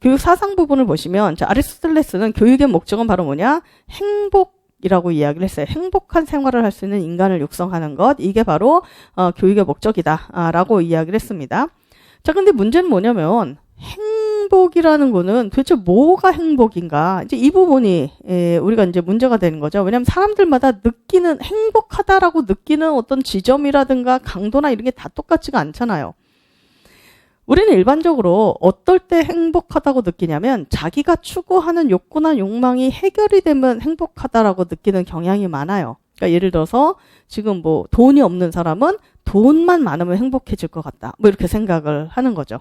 교육 사상 부분을 보시면 자, 아리스토텔레스는 교육의 목적은 바로 뭐냐? 행복 이라고 이야기를 했어요. 행복한 생활을 할 수 있는 인간을 육성하는 것 이게 바로 어, 교육의 목적이다라고 이야기를 했습니다. 자, 근데 문제는 뭐냐면 행복이라는 거는 도대체 뭐가 행복인가? 이제 이 부분이 예, 우리가 이제 문제가 되는 거죠. 왜냐하면 사람들마다 느끼는 행복하다라고 느끼는 어떤 지점이라든가 강도나 이런 게 다 똑같지가 않잖아요. 우리는 일반적으로 어떨 때 행복하다고 느끼냐면 자기가 추구하는 욕구나 욕망이 해결이 되면 행복하다라고 느끼는 경향이 많아요. 그러니까 예를 들어서 지금 뭐 돈이 없는 사람은 돈만 많으면 행복해질 것 같다. 뭐 이렇게 생각을 하는 거죠.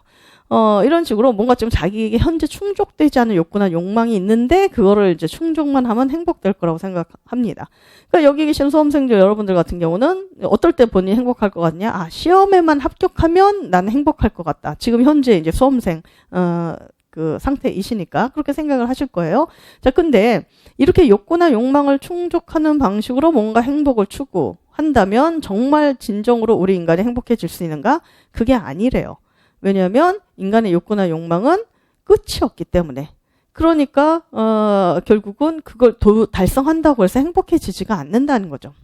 어, 이런 식으로 뭔가 좀 자기에게 현재 충족되지 않은 욕구나 욕망이 있는데 그거를 이제 충족만 하면 행복될 거라고 생각합니다. 그러니까 여기 계신 수험생들 여러분들 같은 경우는 어떨 때 본인이 행복할 것 같냐? 아, 시험에만 합격하면 나는 행복할 것 같다. 지금 현재 이제 수험생 어, 그 상태이시니까 그렇게 생각을 하실 거예요. 자, 근데 이렇게 욕구나 욕망을 충족하는 방식으로 뭔가 행복을 추구한다면 정말 진정으로 우리 인간이 행복해질 수 있는가? 그게 아니래요. 왜냐하면 인간의 욕구나 욕망은 끝이 없기 때문에. 그러니까 어, 결국은 그걸 도, 달성한다고 해서 행복해지지가 않는다는 거죠.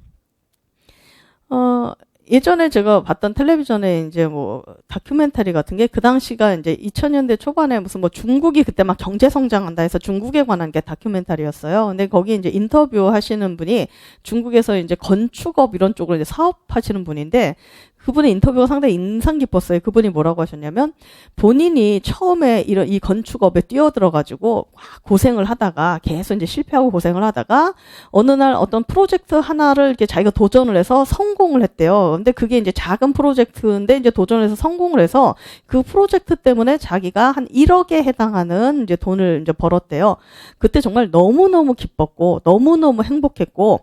어, 예전에 제가 봤던 텔레비전에 이제 뭐 다큐멘터리 같은 게 그 당시가 이제 2000년대 초반에 무슨 뭐 중국이 그때 막 경제 성장한다 해서 중국에 관한 게 다큐멘터리였어요. 근데 거기 이제 인터뷰 하시는 분이 중국에서 이제 건축업 이런 쪽으로 이제 사업하시는 분인데 그분의 인터뷰가 상당히 인상 깊었어요. 그분이 뭐라고 하셨냐면 본인이 처음에 이런 이 건축업에 뛰어들어가지고 고생을 하다가 계속 이제 실패하고 고생을 하다가 어느 날 어떤 프로젝트 하나를 이렇게 자기가 도전을 해서 성공을 했대요. 근데 그게 이제 작은 프로젝트인데 이제 도전을 해서 성공을 해서 그 프로젝트 때문에 자기가 한 1억에 해당하는 이제 돈을 이제 벌었대요. 그때 정말 너무너무 기뻤고 너무너무 행복했고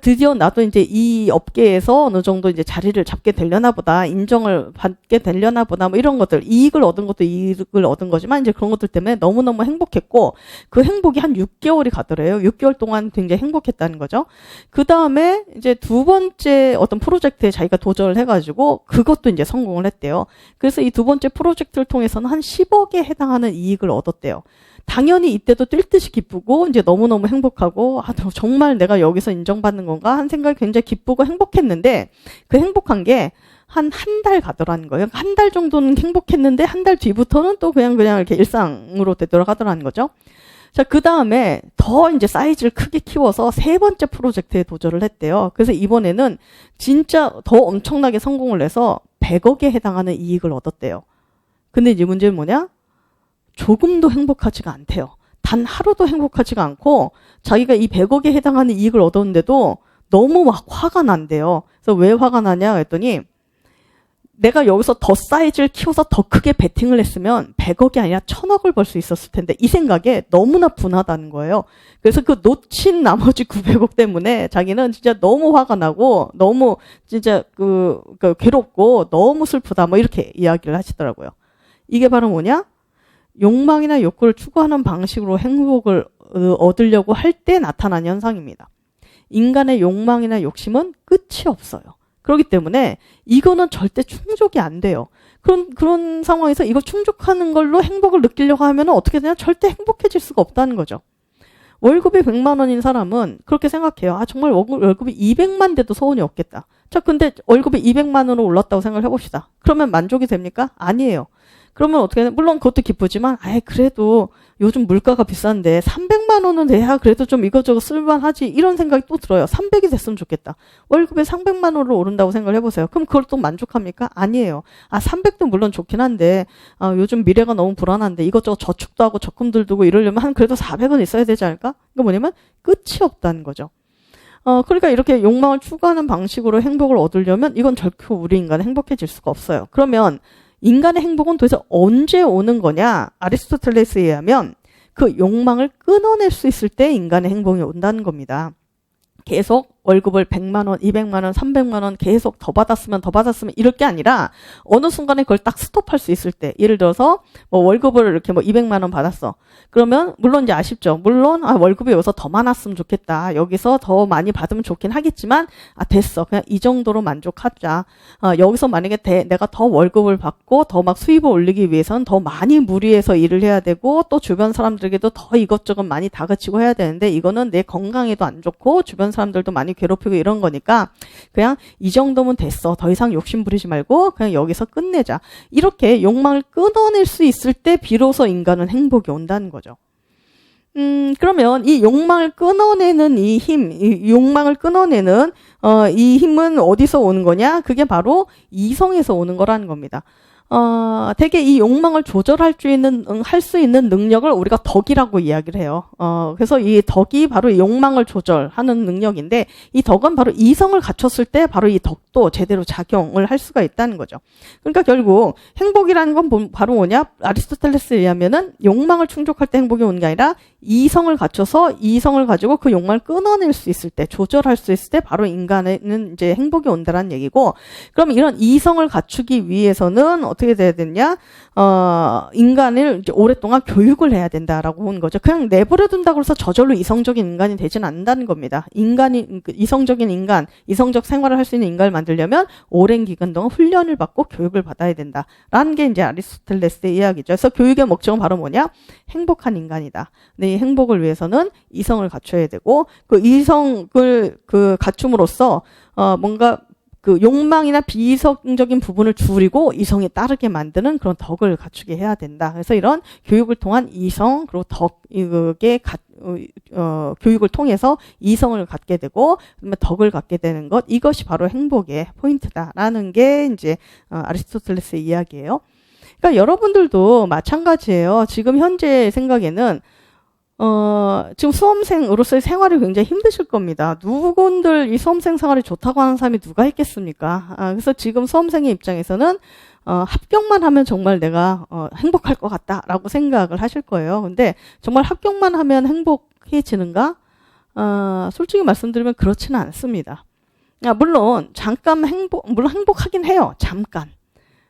드디어 나도 이제 이 업계에서 어느 정도 이제 자리를 잡게 되려나 보다, 인정을 받게 되려나 보다, 뭐 이런 것들, 이익을 얻은 것도 이익을 얻은 거지만 이제 그런 것들 때문에 너무너무 행복했고, 그 행복이 한 6개월이 가더래요. 6개월 동안 굉장히 행복했다는 거죠. 그 다음에 이제 두 번째 어떤 프로젝트에 자기가 도전을 해가지고 그것도 이제 성공을 했대요. 그래서 이 두 번째 프로젝트를 통해서는 한 10억에 해당하는 이익을 얻었대요. 당연히 이때도 뛸 듯이 기쁘고 이제 너무너무 행복하고 아 정말 내가 여기서 인정받는 건가 한 생각이 굉장히 기쁘고 행복했는데 그 행복한 게 한 한 달 가더라는 거예요. 한 달 정도는 행복했는데 한 달 뒤부터는 또 그냥 그냥 이렇게 일상으로 되돌아가더라는 거죠. 자, 그 다음에 더 이제 사이즈를 크게 키워서 세 번째 프로젝트에 도전을 했대요. 그래서 이번에는 진짜 더 엄청나게 성공을 해서 100억에 해당하는 이익을 얻었대요. 근데 이제 문제는 뭐냐? 조금도 행복하지가 않대요. 단 하루도 행복하지가 않고 자기가 이 100억에 해당하는 이익을 얻었는데도 너무 막 화가 난대요. 그래서 왜 화가 나냐 했더니 내가 여기서 더 사이즈를 키워서 더 크게 베팅을 했으면 100억이 아니라 1000억을 벌 수 있었을 텐데 이 생각에 너무나 분하다는 거예요. 그래서 그 놓친 나머지 900억 때문에 자기는 진짜 너무 화가 나고 너무 진짜 그, 그 괴롭고 너무 슬프다 뭐 이렇게 이야기를 하시더라고요. 이게 바로 뭐냐? 욕망이나 욕구를 추구하는 방식으로 행복을 어, 얻으려고 할 때 나타난 현상입니다. 인간의 욕망이나 욕심은 끝이 없어요. 그렇기 때문에 이거는 절대 충족이 안 돼요. 그런 그런 상황에서 이걸 충족하는 걸로 행복을 느끼려고 하면 어떻게 되냐? 절대 행복해질 수가 없다는 거죠. 월급이 100만 원인 사람은 그렇게 생각해요. 아, 정말 월급 이 200만 돼도 소원이 없겠다. 자, 근데 월급이 200만 원으로 올랐다고 생각을 해봅시다. 그러면 만족이 됩니까? 아니에요. 그러면 어떻게 물론 그것도 기쁘지만 아예 그래도 요즘 물가가 비싼데 300만 원은 돼야 그래도 좀 이것저것 쓸만하지 이런 생각이 또 들어요. 300이 됐으면 좋겠다. 월급에 300만 원으로 오른다고 생각을 해보세요. 그럼 그걸 또 만족합니까? 아니에요. 아 300도 물론 좋긴 한데 아, 요즘 미래가 너무 불안한데 이것저것 저축도 하고 적금들 두고 이러려면 한 그래도 400은 있어야 되지 않을까? 그러니까 뭐냐면 끝이 없다는 거죠. 어, 그러니까 이렇게 욕망을 추구하는 방식으로 행복을 얻으려면 이건 결코 우리 인간은 행복해질 수가 없어요. 그러면 인간의 행복은 도대체 언제 오는 거냐? 아리스토텔레스에 의하면 그 욕망을 끊어낼 수 있을 때 인간의 행복이 온다는 겁니다. 계속 월급을 100만 원, 200만 원, 300만 원 계속 더 받았으면 더 받았으면 이럴 게 아니라 어느 순간에 그걸 딱 스톱할 수 있을 때 예를 들어서 뭐 월급을 이렇게 뭐 200만 원 받았어. 그러면 물론 이제 아쉽죠. 물론 아 월급이 여기서 더 많았으면 좋겠다. 여기서 더 많이 받으면 좋긴 하겠지만 아 됐어. 그냥 이 정도로 만족하자. 아, 여기서 만약에 대, 내가 더 월급을 받고 더 막 수입을 올리기 위해서는 더 많이 무리해서 일을 해야 되고 또 주변 사람들에게도 더 이것저것 많이 다그치고 해야 되는데 이거는 내 건강에도 안 좋고 주변 사람들도 많이 괴롭히고 이런 거니까 그냥 이 정도면 됐어. 더 이상 욕심 부리지 말고 그냥 여기서 끝내자. 이렇게 욕망을 끊어낼 수 있을 때 비로소 인간은 행복이 온다는 거죠. 음, 그러면 이 욕망을 끊어내는 이 힘, 이 욕망을 끊어내는 어, 이 힘은 어디서 오는 거냐? 그게 바로 이성에서 오는 거라는 겁니다. 어, 되게 이 욕망을 조절할 수 있는, 할 수 있는 능력을 우리가 덕이라고 이야기를 해요. 어, 그래서 이 덕이 바로 이 욕망을 조절하는 능력인데, 이 덕은 바로 이성을 갖췄을 때 바로 이 덕 도 제대로 작용을 할 수가 있다는 거죠. 그러니까 결국 행복이라는 건 바로 뭐냐? 아리스토텔레스에 의하면은 욕망을 충족할 때 행복이 오는 게 아니라 이성을 갖춰서 이성을 가지고 그 욕망을 끊어낼 수 있을 때, 조절할 수 있을 때 바로 인간에는 이제 행복이 온다는 얘기고, 그럼 이런 이성을 갖추기 위해서는 어떻게 돼야 되냐? 어, 인간을 오랫동안 교육을 해야 된다라고 하는 거죠. 그냥 내버려 둔다고 해서 저절로 이성적인 인간이 되지는 않는다는 겁니다. 인간이, 그 이성적인 인간, 이성적 생활을 할 수 있는 인간을 만들려면 오랜 기간 동안 훈련을 받고 교육을 받아야 된다라는 게 이제 아리스토텔레스의 이야기죠. 그래서 교육의 목적은 바로 뭐냐? 행복한 인간이다. 네, 행복을 위해서는 이성을 갖춰야 되고 그 이성을 그 갖춤으로써 어 뭔가 그 욕망이나 비이성적인 부분을 줄이고 이성에 따르게 만드는 그런 덕을 갖추게 해야 된다. 그래서 이런 교육을 통한 이성 그리고 덕 이게 가, 어, 어, 교육을 통해서 이성을 갖게 되고 덕을 갖게 되는 것 이것이 바로 행복의 포인트다라는 게 이제 어, 아리스토텔레스의 이야기예요. 그러니까 여러분들도 마찬가지예요. 지금 현재 생각에는 어, 지금 수험생으로서의 생활이 굉장히 힘드실 겁니다. 누군들 이 수험생 생활이 좋다고 하는 사람이 누가 있겠습니까? 아, 그래서 지금 수험생의 입장에서는 어, 합격만 하면 정말 내가 어, 행복할 것 같다라고 생각을 하실 거예요. 근데 정말 합격만 하면 행복해지는가? 어, 솔직히 말씀드리면 그렇지는 않습니다. 아, 물론 잠깐 행복, 물론 행복하긴 해요. 잠깐.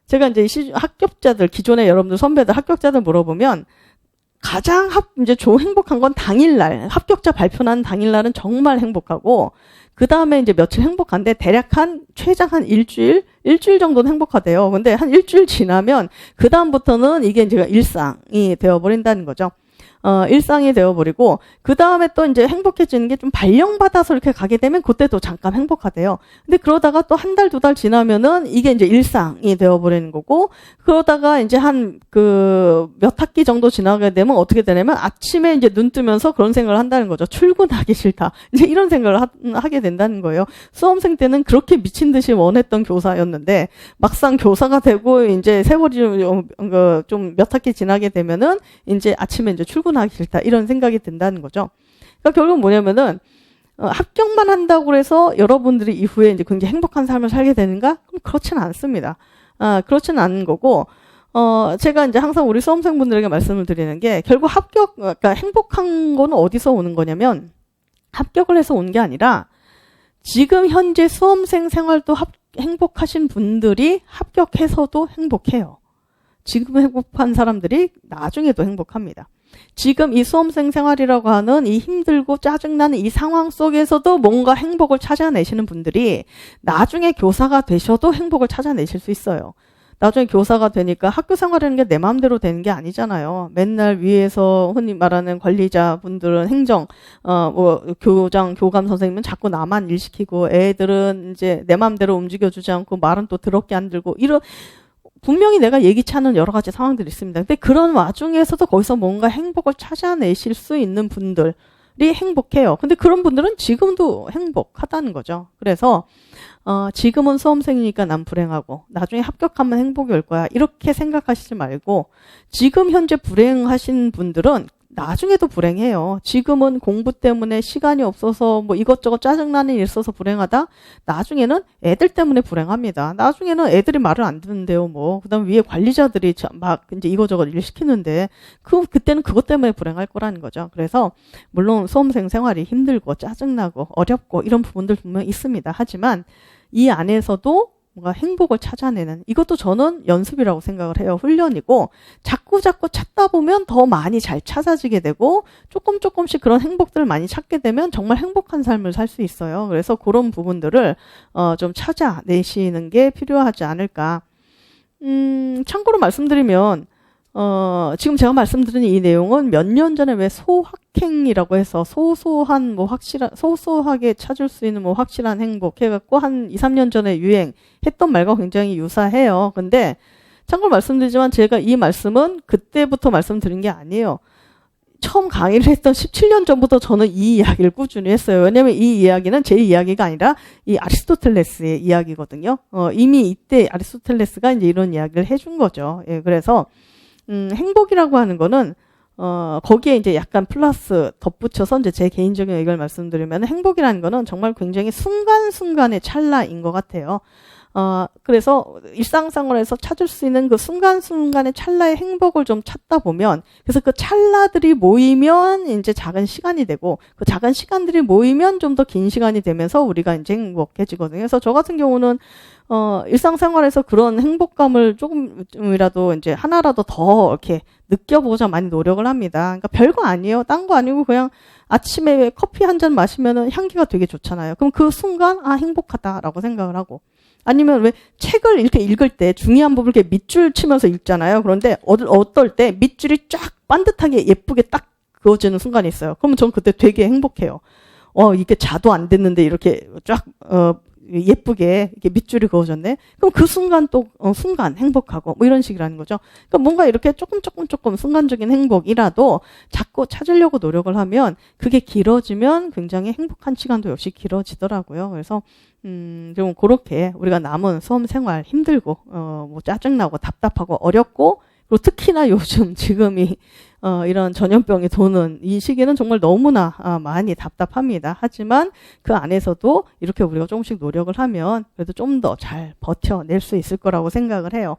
제가 이제 시, 합격자들 기존에 여러분들 선배들 합격자들 물어보면 가장 합, 이제 좋은 행복한 건 당일날, 합격자 발표난 당일날은 정말 행복하고, 그 다음에 이제 며칠 행복한데, 대략 한, 최장 한 일주일? 일주일 정도는 행복하대요. 근데 한 일주일 지나면, 그 다음부터는 이게 이제 일상이 되어버린다는 거죠. 어, 일상이 되어버리고 그 다음에 또 이제 행복해지는 게 좀 발령받아서 이렇게 가게 되면 그때도 잠깐 행복하대요. 근데 그러다가 또 한 달, 두달 지나면은 이게 이제 일상이 되어버리는 거고 그러다가 이제 한 그 몇 학기 정도 지나게 되면 어떻게 되냐면 아침에 이제 눈 뜨면서 그런 생각을 한다는 거죠. 출근하기 싫다. 이제 이런 생각을 하, 게 된다는 거예요. 수험생 때는 그렇게 미친 듯이 원했던 교사였는데 막상 교사가 되고 이제 세월이 좀몇 학기 지나게 되면은 이제 아침에 이제 출근 출근하기 싫다 이런 생각이 든다는 거죠. 그러니까 결국 뭐냐면은 어, 합격만 한다고 해서 여러분들이 이후에 이제 굉장히 행복한 삶을 살게 되는가? 그럼 그렇지는 않습니다. 아, 그렇지는 않은 거고, 어, 제가 이제 항상 우리 수험생분들에게 말씀을 드리는 게 결국 합격, 그러니까 행복한 거는 어디서 오는 거냐면 합격을 해서 온 게 아니라 지금 현재 수험생 생활도 합, 행복하신 분들이 합격해서도 행복해요. 지금 행복한 사람들이 나중에도 행복합니다. 지금 이 수험생 생활이라고 하는 이 힘들고 짜증나는 이 상황 속에서도 뭔가 행복을 찾아내시는 분들이 나중에 교사가 되셔도 행복을 찾아내실 수 있어요. 나중에 교사가 되니까 학교 생활이라는 게 내 마음대로 되는 게 아니잖아요. 맨날 위에서 흔히 말하는 관리자 분들은 행정, 어, 뭐, 교장, 교감 선생님은 자꾸 나만 일 시키고 애들은 이제 내 마음대로 움직여주지 않고 말은 또 더럽게 안 들고 이런, 분명히 내가 예기치 않은 여러 가지 상황들이 있습니다. 근데 그런 와중에서도 거기서 뭔가 행복을 찾아내실 수 있는 분들이 행복해요. 근데 그런 분들은 지금도 행복하다는 거죠. 그래서 어, 지금은 수험생이니까 난 불행하고 나중에 합격하면 행복이 올 거야. 이렇게 생각하시지 말고 지금 현재 불행하신 분들은 나중에도 불행해요. 지금은 공부 때문에 시간이 없어서 뭐 이것저것 짜증나는 일 있어서 불행하다. 나중에는 애들 때문에 불행합니다. 나중에는 애들이 말을 안 듣는데요, 뭐. 그 다음 위에 관리자들이 자- 막 이제 이거저것 일 시키는데, 그, 그때는 그것 때문에 불행할 거라는 거죠. 그래서, 물론 수험생 생활이 힘들고 짜증나고 어렵고 이런 부분들 분명 있습니다. 하지만 이 안에서도 뭔가 행복을 찾아내는 이것도 저는 연습이라고 생각을 해요. 훈련이고 자꾸 자꾸 찾다 보면 더 많이 잘 찾아지게 되고 조금 조금씩 그런 행복들을 많이 찾게 되면 정말 행복한 삶을 살 수 있어요. 그래서 그런 부분들을 어, 좀 찾아내시는 게 필요하지 않을까. 음, 참고로 말씀드리면 어, 지금 제가 말씀드린 이 내용은 몇 년 전에 왜 소확행이라고 해서 소소한 뭐 확실한 소소하게 찾을 수 있는 뭐 확실한 행복 해갖고 한 2, 3년 전에 유행했던 말과 굉장히 유사해요. 근데 참고로 말씀드리지만 제가 이 말씀은 그때부터 말씀드린 게 아니에요. 처음 강의를 했던 17년 전부터 저는 이 이야기를 꾸준히 했어요. 왜냐하면 이 이야기는 제 이야기가 아니라 이 아리스토텔레스의 이야기거든요. 어, 이미 이때 아리스토텔레스가 이제 이런 이야기를 해준 거죠. 예, 그래서 음, 행복이라고 하는 거는 어, 거기에 이제 약간 플러스 덧붙여서 이제 제 개인적인 의견을 말씀드리면 행복이라는 거는 정말 굉장히 순간순간의 찰나인 것 같아요. 어, 그래서 일상생활에서 찾을 수 있는 그 순간순간의 찰나의 행복을 좀 찾다 보면 그래서 그 찰나들이 모이면 이제 작은 시간이 되고 그 작은 시간들이 모이면 좀 더 긴 시간이 되면서 우리가 이제 행복해지거든요. 그래서 저 같은 경우는 어, 일상생활에서 그런 행복감을 조금이라도 이제 하나라도 더 이렇게 느껴보자 많이 노력을 합니다. 그러니까 별거 아니에요. 딴 거 아니고 그냥 아침에 왜 커피 한 잔 마시면은 향기가 되게 좋잖아요. 그럼 그 순간 아 행복하다라고 생각을 하고 아니면 왜 책을 이렇게 읽을 때 중요한 부분을 이렇게 밑줄 치면서 읽잖아요. 그런데 어, 어떨 때 밑줄이 쫙 반듯하게 예쁘게 딱 그어지는 순간이 있어요. 그러면 전 그때 되게 행복해요. 어 이게 자도 안 됐는데 이렇게 쫙 어, 예쁘게 이렇게 밑줄이 그어졌네. 그럼 그 순간 또 어, 순간 행복하고 뭐 이런 식이라는 거죠. 그러니까 뭔가 이렇게 조금 조금 조금 순간적인 행복이라도 자꾸 찾으려고 노력을 하면 그게 길어지면 굉장히 행복한 시간도 역시 길어지더라고요. 그래서 음, 좀 그렇게 우리가 남은 수험 생활 힘들고 어, 뭐 짜증나고 답답하고 어렵고 그리고 특히나 요즘 지금이 어, 이런 전염병이 도는 이 시기는 정말 너무나 아, 많이 답답합니다. 하지만 그 안에서도 이렇게 우리가 조금씩 노력을 하면 그래도 좀 더 잘 버텨낼 수 있을 거라고 생각을 해요.